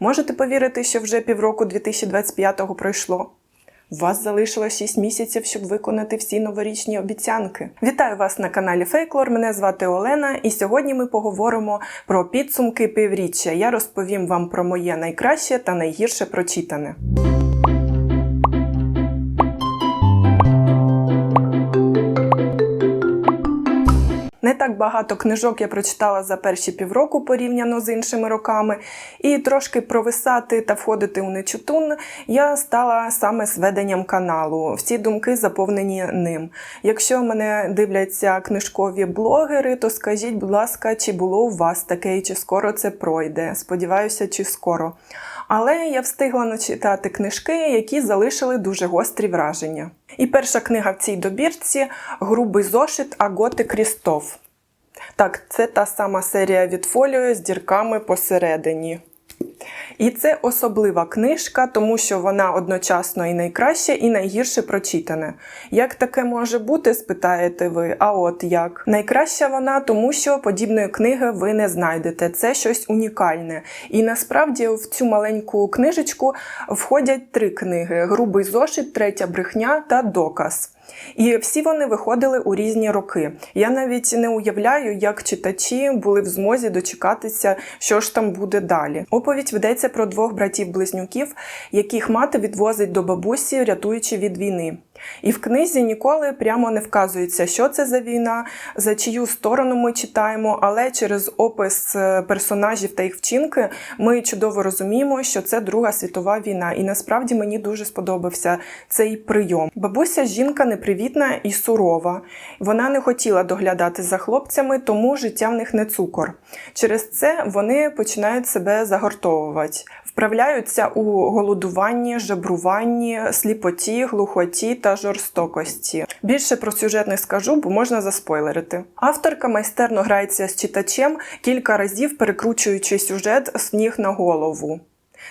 Можете повірити, що вже півроку 2025-го пройшло? У вас залишилось 6 місяців, щоб виконати всі новорічні обіцянки. Вітаю вас на каналі Фейклор. Мене звати Олена, і сьогодні ми поговоримо про підсумки півріччя. Я розповім вам про моє найкраще та найгірше прочитане. Не так багато книжок я прочитала за перші півроку порівняно з іншими роками, і трошки провисати та входити у нечутун я стала саме з веденням каналу. Всі думки заповнені ним. Якщо мене дивляться книжкові блогери, то скажіть, будь ласка, чи було у вас таке і чи скоро це пройде? Сподіваюся, чи скоро. Але я встигла начитати книжки, які залишили дуже гострі враження. І перша книга в цій добірці Грубий зошит Аготи Крістов. Так, це та сама серія від фоліо з дірками посередині. І це особлива книжка, тому що вона одночасно і найкраще, і найгірше прочитане. Як таке може бути, спитаєте ви? А от як? Найкраща вона, тому що подібної книги ви не знайдете. Це щось унікальне. І насправді в цю маленьку книжечку входять три книги: Грубий зошит, третя брехня та доказ. І всі вони виходили у різні роки. Я навіть не уявляю, як читачі були в змозі дочекатися, що ж там буде далі. Оповідь ведеться про двох братів-близнюків, яких мати відвозить до бабусі, рятуючи від війни. І в книзі ніколи прямо не вказується, що це за війна, за чию сторону ми читаємо, але через опис е, персонажів та їх вчинки ми чудово розуміємо, що це Друга світова війна. І насправді мені дуже сподобався цей прийом. Бабуся жінка непривітна і сурова. Вона не хотіла доглядати за хлопцями, тому життя в них не цукор. Через це вони починають себе загортовувати. Вправляються у голодуванні, жебруванні, сліпоті, глухоті та жорстокості. Більше про сюжет не скажу, бо можна заспойлерити. Авторка майстерно грається з читачем, кілька разів перекручуючи сюжет з ніг на голову.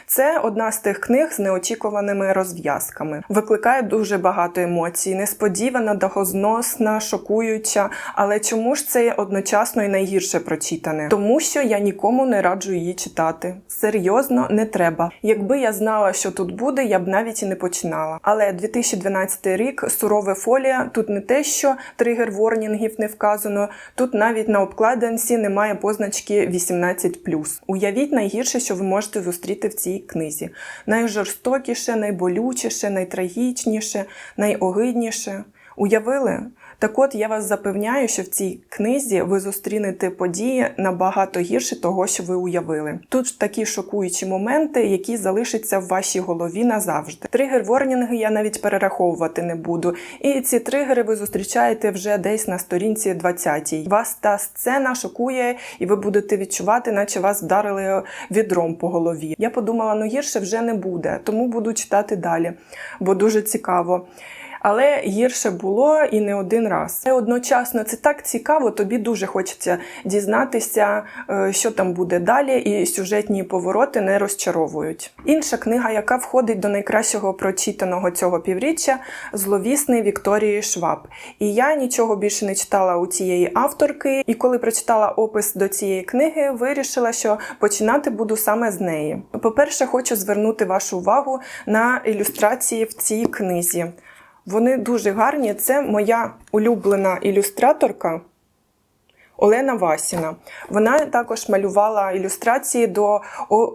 Це одна з тих книг з неочікуваними розв'язками. Викликає дуже багато емоцій, несподівана, догозносна, шокуюча. Але чому ж це одночасно і найгірше прочитане? Тому що я нікому не раджу її читати. Серйозно, не треба. Якби я знала, що тут буде, я б навіть і не починала. Але 2012 рік сурове фолія. Тут не те, що тригер ворнінгів не вказано. Тут навіть на обкладинці немає позначки 18+. Уявіть найгірше, що ви можете зустріти в цій книзі. Найжорстокіше, найболючіше, найтрагічніше, найогидніше. Уявили? Так от я вас запевняю, що в цій книзі ви зустрінете події набагато гірше того, що ви уявили. Тут такі шокуючі моменти, які залишаться в вашій голові назавжди. Тригер ворнінги я навіть перераховувати не буду. І ці тригери ви зустрічаєте вже десь на сторінці 20 Вас та сцена шокує, і ви будете відчувати, наче вас вдарили відром по голові. Я подумала, ну гірше вже не буде, тому буду читати далі, бо дуже цікаво. Але гірше було і не один раз. І одночасно це так цікаво, тобі дуже хочеться дізнатися, е, що там буде далі, і сюжетні повороти не розчаровують. Інша книга, яка входить до найкращого прочитаного цього півріччя, зловісний Вікторії Шваб. І я нічого більше не читала у цієї авторки. І коли прочитала опис до цієї книги, вирішила, що починати буду саме з неї. По-перше, хочу звернути вашу увагу на ілюстрації в цій книзі. Вони дуже гарні. Це моя улюблена ілюстраторка Олена Васіна. Вона також малювала ілюстрації до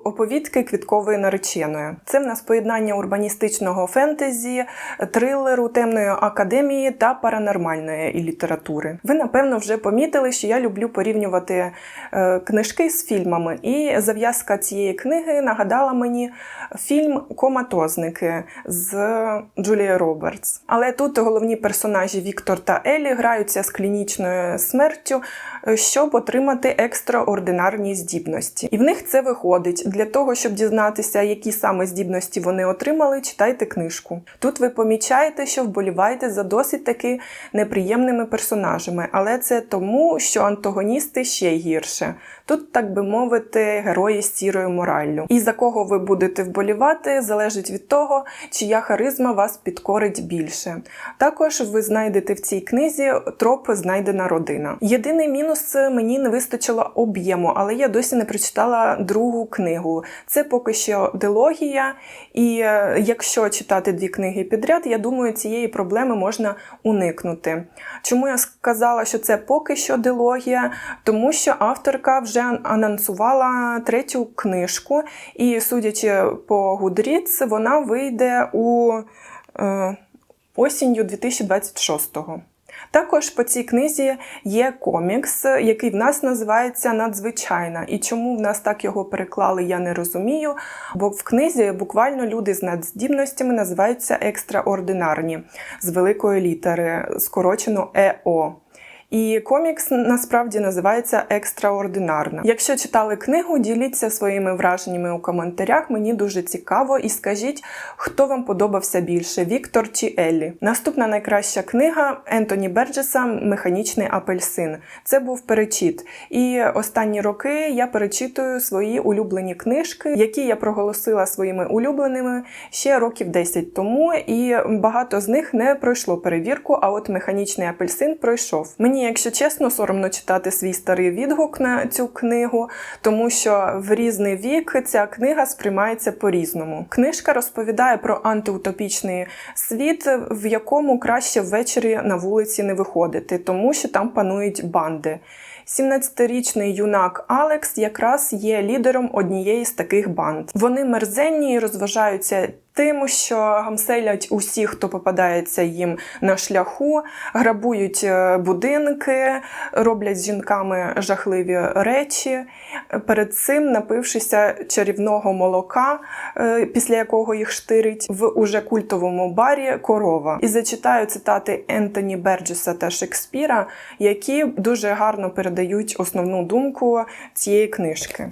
оповідки квіткової нареченої. Це в нас поєднання урбаністичного фентезі, трилеру, темної академії та паранормальної літератури. Ви, напевно, вже помітили, що я люблю порівнювати е, книжки з фільмами. І зав'язка цієї книги нагадала мені фільм Коматозники з Джулією Робертс. Але тут головні персонажі Віктор та Елі граються з клінічною смертю щоб отримати екстраординарні здібності. І в них це виходить. Для того, щоб дізнатися, які саме здібності вони отримали, читайте книжку. Тут ви помічаєте, що вболіваєте за досить таки неприємними персонажами, але це тому, що антагоністи ще гірше. Тут, так би мовити, герої з сірою мораллю. І за кого ви будете вболівати, залежить від того, чия харизма вас підкорить більше. Також ви знайдете в цій книзі троп знайдена родина. Єдиний мінус Мінус мені не вистачило об'єму, але я досі не прочитала другу книгу. Це поки що дилогія, і е, якщо читати дві книги підряд, я думаю, цієї проблеми можна уникнути. Чому я сказала, що це поки що дилогія? Тому що авторка вже анонсувала третю книжку, і судячи по Goodreads, вона вийде у е, осінню 2026-го. Також по цій книзі є комікс, який в нас називається Надзвичайна. І чому в нас так його переклали, я не розумію. Бо в книзі буквально люди з надздібностями називаються екстраординарні з великої літери, скорочено ЕО. І комікс насправді називається Екстраординарна. Якщо читали книгу, діліться своїми враженнями у коментарях. Мені дуже цікаво. І скажіть, хто вам подобався більше: Віктор чи Еллі. Наступна найкраща книга Ентоні Берджеса Механічний апельсин. Це був перечіт. І останні роки я перечитую свої улюблені книжки, які я проголосила своїми улюбленими ще років 10 тому. І багато з них не пройшло перевірку. А от механічний апельсин пройшов. Мені якщо чесно, соромно читати свій старий відгук на цю книгу, тому що в різний вік ця книга сприймається по-різному. Книжка розповідає про антиутопічний світ, в якому краще ввечері на вулиці не виходити, тому що там панують банди. 17-річний юнак Алекс якраз є лідером однієї з таких банд. Вони мерзенні і розважаються тим, що гамселять усіх, хто попадається їм на шляху, грабують е, будинки, роблять з жінками жахливі речі. Перед цим напившися чарівного молока, е, після якого їх штирить в уже культовому барі корова. І зачитаю цитати Ентоні Берджеса та Шекспіра, які дуже гарно передають основну думку цієї книжки.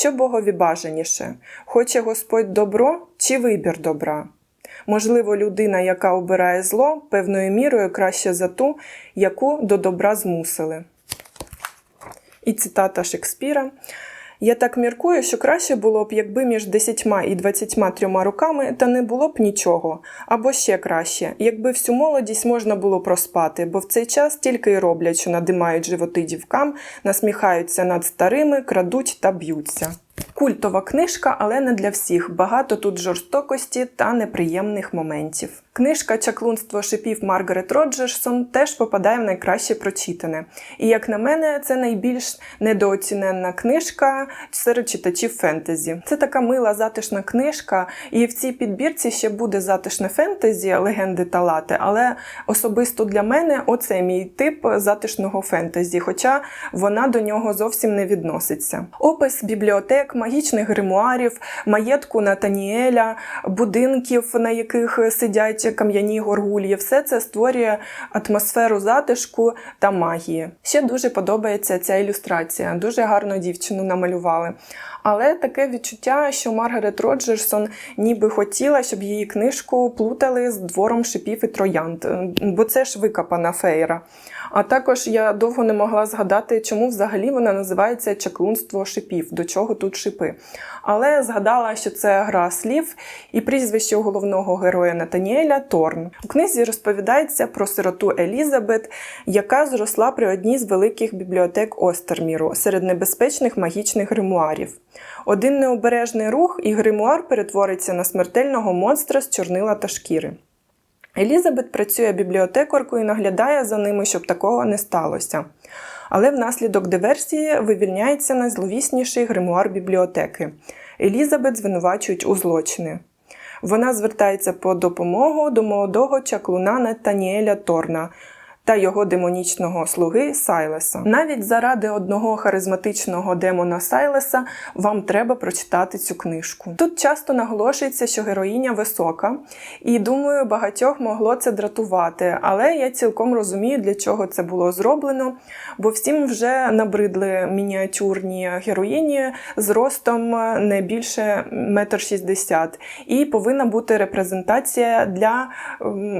Що Богові бажаніше? Хоче Господь добро чи вибір добра? Можливо, людина, яка обирає зло, певною мірою краще за ту, яку до добра змусили. І цитата Шекспіра. Я так міркую, що краще було б, якби між 10 і 23 роками та не було б нічого, або ще краще, якби всю молодість можна було проспати, бо в цей час тільки й роблять, що надимають животи дівкам, насміхаються над старими, крадуть та б'ються. Культова книжка, але не для всіх. Багато тут жорстокості та неприємних моментів. Книжка Чаклунство шипів Маргарет Роджерсон теж попадає в найкраще прочитане. І, як на мене, це найбільш недооціненна книжка серед читачів фентезі. Це така мила затишна книжка, і в цій підбірці ще буде затишне фентезі, легенди та лати, але особисто для мене оце мій тип затишного фентезі, хоча вона до нього зовсім не відноситься. Опис бібліотек, магічних гримуарів, маєтку Натаніеля, будинків, на яких сидять кам'яні горгулі, все це створює атмосферу затишку та магії. Ще дуже подобається ця ілюстрація. Дуже гарно дівчину намалювали. Але таке відчуття, що Маргарет Роджерсон ніби хотіла, щоб її книжку плутали з двором шипів і троянд, бо це ж викопана фейра. А також я довго не могла згадати, чому взагалі вона називається чаклунство шипів, до чого тут шипи. Але згадала, що це гра слів і прізвище головного героя Натаніеля Торн. У книзі розповідається про сироту Елізабет, яка зросла при одній з великих бібліотек Остерміру серед небезпечних магічних гримуарів. Один необережний рух, і гримуар перетвориться на смертельного монстра з чорнила та шкіри. Елізабет працює бібліотекаркою і наглядає за ними, щоб такого не сталося. Але внаслідок диверсії вивільняється найзловісніший гримуар бібліотеки. Елізабет звинувачують у злочини. Вона звертається по допомогу до молодого чаклуна Натаніеля Торна та його демонічного слуги Сайлеса. Навіть заради одного харизматичного демона Сайлеса вам треба прочитати цю книжку. Тут часто наголошується, що героїня висока, і думаю, багатьох могло це дратувати, але я цілком розумію, для чого це було зроблено, бо всім вже набридли мініатюрні героїні з ростом не більше 1,60 м. І повинна бути репрезентація для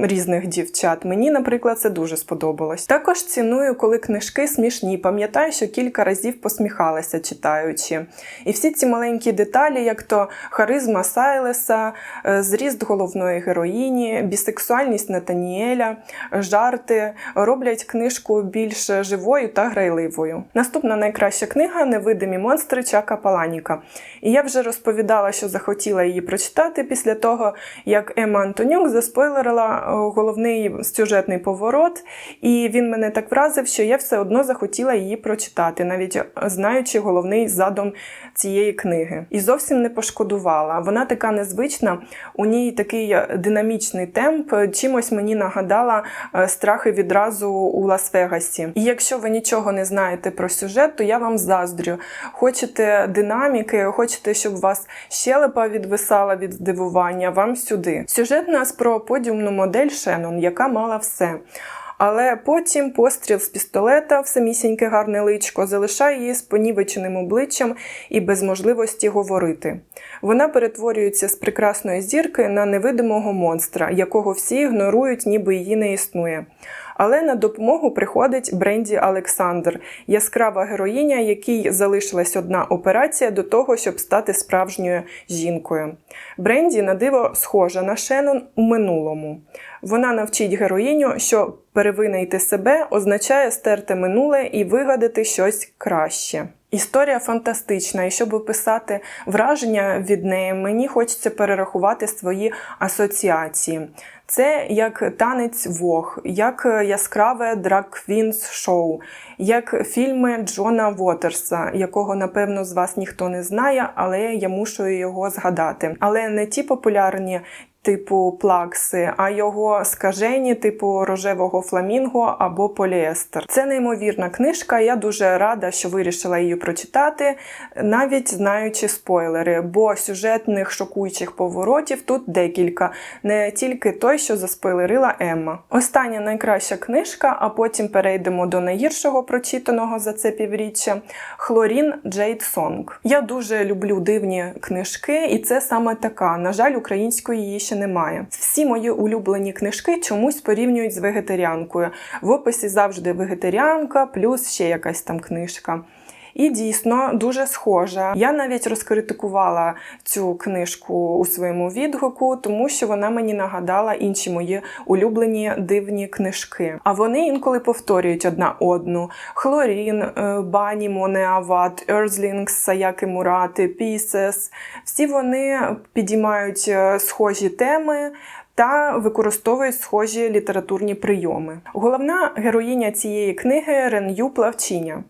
різних дівчат. Мені, наприклад, це дуже сподобалося сподобалось. Також ціную, коли книжки смішні. Пам'ятаю, що кілька разів посміхалася читаючи. І всі ці маленькі деталі, як то харизма Сайлеса, е, зріст головної героїні, бісексуальність Натаніеля, жарти роблять книжку більш живою та грайливою. Наступна найкраща книга Невидимі монстри Чака Паланіка. І я вже розповідала, що захотіла її прочитати після того, як Ема Антонюк заспойлерила е, головний сюжетний поворот, і він мене так вразив, що я все одно захотіла її прочитати, навіть знаючи головний задум цієї книги. І зовсім не пошкодувала. Вона така незвична, у ній такий динамічний темп. Чимось мені нагадала е, страхи відразу у Лас-Вегасі. І якщо ви нічого не знаєте про сюжет, то я вам заздрю. Хочете динаміки, хочете, щоб вас щелепа відвисала від здивування, вам сюди. Сюжет нас про подіумну модель Шеннон, яка мала все. Але потім постріл з пістолета в самісіньке гарне личко залишає її з понівеченим обличчям і без можливості говорити. Вона перетворюється з прекрасної зірки на невидимого монстра, якого всі ігнорують, ніби її не існує. Але на допомогу приходить Бренді Олександр, яскрава героїня, якій залишилась одна операція до того, щоб стати справжньою жінкою. Бренді на диво схожа на Шеннон у минулому. Вона навчить героїню, що перевинайти себе означає стерти минуле і вигадати щось краще. Історія фантастична, і щоб описати враження від неї, мені хочеться перерахувати свої асоціації. Це як танець Вог, як яскраве драг квінс шоу, як фільми Джона Вотерса, якого напевно з вас ніхто не знає, але я мушу його згадати. Але не ті популярні. Типу плакси, а його скажені, типу рожевого фламінго або поліестер. Це неймовірна книжка. Я дуже рада, що вирішила її прочитати, навіть знаючи спойлери, бо сюжетних шокуючих поворотів тут декілька, не тільки той, що заспойлерила Емма. Остання найкраща книжка, а потім перейдемо до найгіршого прочитаного за це півріччя Хлорін Джейд Сонг. Я дуже люблю дивні книжки, і це саме така. На жаль, української її ще немає. Всі мої улюблені книжки чомусь порівнюють з вегетаріанкою. В описі завжди вегетаріанка, плюс ще якась там книжка. І дійсно дуже схожа. Я навіть розкритикувала цю книжку у своєму відгуку, тому що вона мені нагадала інші мої улюблені дивні книжки. А вони інколи повторюють одна одну: Хлорін, е, Бані, Монеават, Ерзлінгс, Саяки Мурати, Пісес. Всі вони підіймають е, схожі теми. Та використовують схожі літературні прийоми. Головна героїня цієї книги Рен'ю Плавчиня.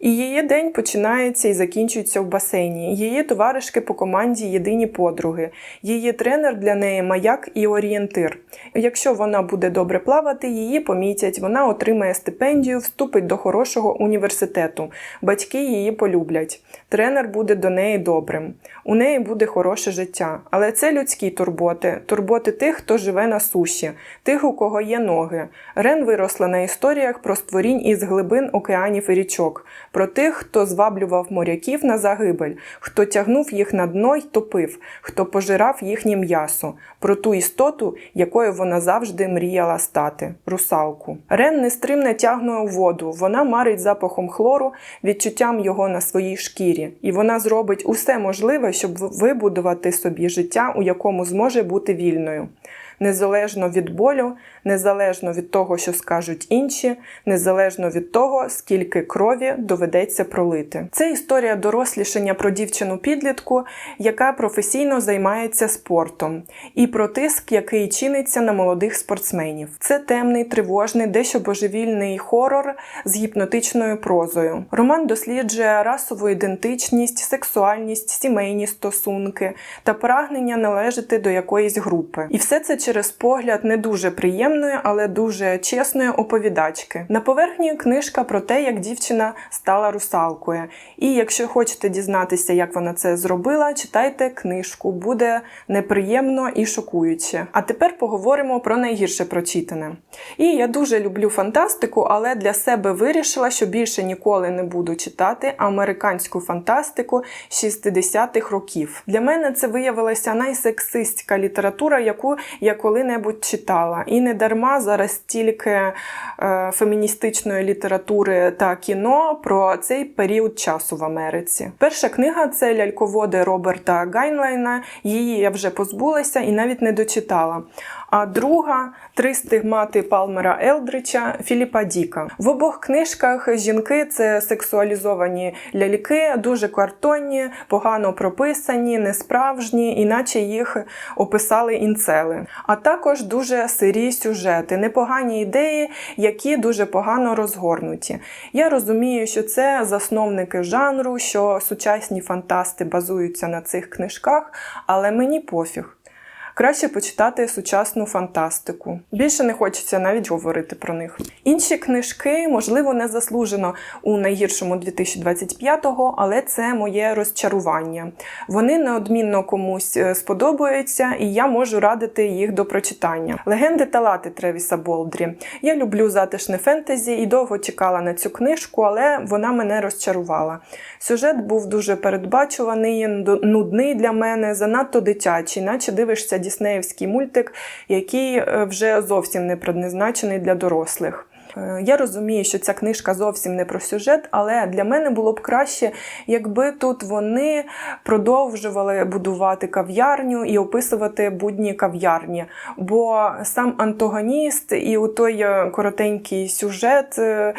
І її день починається і закінчується в басейні. Її товаришки по команді єдині подруги. Її тренер для неї маяк і орієнтир. Якщо вона буде добре плавати, її помітять, вона отримає стипендію, вступить до хорошого університету. Батьки її полюблять. Тренер буде до неї добрим. У неї буде хороше життя. Але це людські турботи, турботи тих, хто живе на суші, тих, у кого є ноги. Рен виросла на історіях про створінь із глибин океанів і річок про тих, хто зваблював моряків на загибель, хто тягнув їх на дно й топив, хто пожирав їхнє м'ясо, про ту істоту, якою вона завжди мріяла стати русалку. Рен нестримне тягне у воду, вона марить запахом хлору, відчуттям його на своїй шкірі, і вона зробить усе можливе, щоб вибудувати собі життя, у якому зможе бути вільною. Незалежно від болю, незалежно від того, що скажуть інші, незалежно від того, скільки крові доведеться пролити. Це історія дорослішання про дівчину-підлітку, яка професійно займається спортом, і про тиск, який чиниться на молодих спортсменів. Це темний, тривожний, дещо божевільний хорор з гіпнотичною прозою. Роман досліджує расову ідентичність, сексуальність, сімейні стосунки та прагнення належати до якоїсь групи. І все це через погляд не дуже приємної, але дуже чесної оповідачки. На поверхні книжка про те, як дівчина стала русалкою. І якщо хочете дізнатися, як вона це зробила, читайте книжку, буде неприємно і шокуюче. А тепер поговоримо про найгірше прочитане. І я дуже люблю фантастику, але для себе вирішила, що більше ніколи не буду читати американську фантастику 60-х років. Для мене це виявилася найсексистська література, яку я коли-небудь читала. І не дарма зараз стільки е, феміністичної літератури та кіно про цей період часу в Америці. Перша книга це ляльководи Роберта Гайнлайна. Її я вже позбулася і навіть не дочитала. А друга три стигмати Палмера Елдрича Філіпа Діка. В обох книжках жінки це сексуалізовані ляльки, дуже картонні, погано прописані, несправжні, іначе їх описали інцели. А також дуже сирі сюжети, непогані ідеї, які дуже погано розгорнуті. Я розумію, що це засновники жанру, що сучасні фантасти базуються на цих книжках, але мені пофіг. Краще почитати сучасну фантастику. Більше не хочеться навіть говорити про них. Інші книжки, можливо, не заслужено у найгіршому 2025-го, але це моє розчарування. Вони неодмінно комусь е, сподобаються, і я можу радити їх до прочитання. Легенди та лати Тревіса Болдрі. Я люблю затишне фентезі і довго чекала на цю книжку, але вона мене розчарувала. Сюжет був дуже передбачуваний, нудний для мене, занадто дитячий, наче дивишся діснеївський мультик, який е, вже зовсім не предназначений для дорослих. Е, Я розумію, що ця книжка зовсім не про сюжет, але для мене було б краще, якби тут вони продовжували будувати кав'ярню і описувати будні кав'ярні. Бо сам антагоніст і у той е, коротенький сюжет е,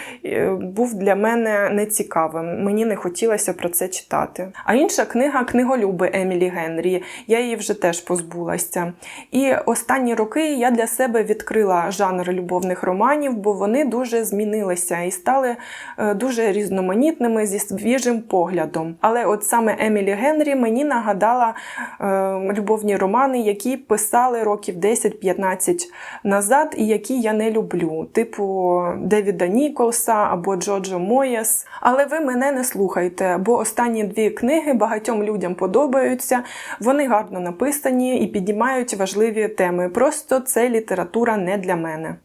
був для мене нецікавим. Мені не хотілося про це читати. А інша книга книголюби Емілі Генрі. Я її вже теж позбулася. І останні роки я для себе відкрила жанр любовних романів, бо вони дуже змінилися і стали е, дуже різноманітними зі свіжим поглядом. Але от саме Емілі Генрі мені нагадала е, любовні романи, які писали років 10-15 назад, і які я не люблю, типу Девіда Ніколса або Джоджо Моєс. Але ви мене не слухайте, бо останні дві книги багатьом людям подобаються. Вони гарно написані і підіймають важливі теми. Просто це література не для мене.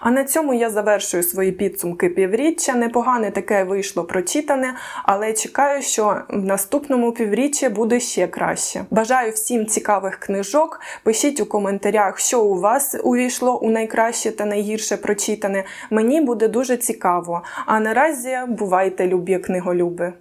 А на цьому я завершую свої підсумки півріччя. Непогане таке вийшло прочитане, але чекаю, що в наступному півріччі буде ще краще. Бажаю всім цікавих книжок. Пишіть у коментарях, що у вас увійшло у найкраще та найгірше прочитане. Мені буде дуже цікаво. А наразі бувайте, любі книголюби!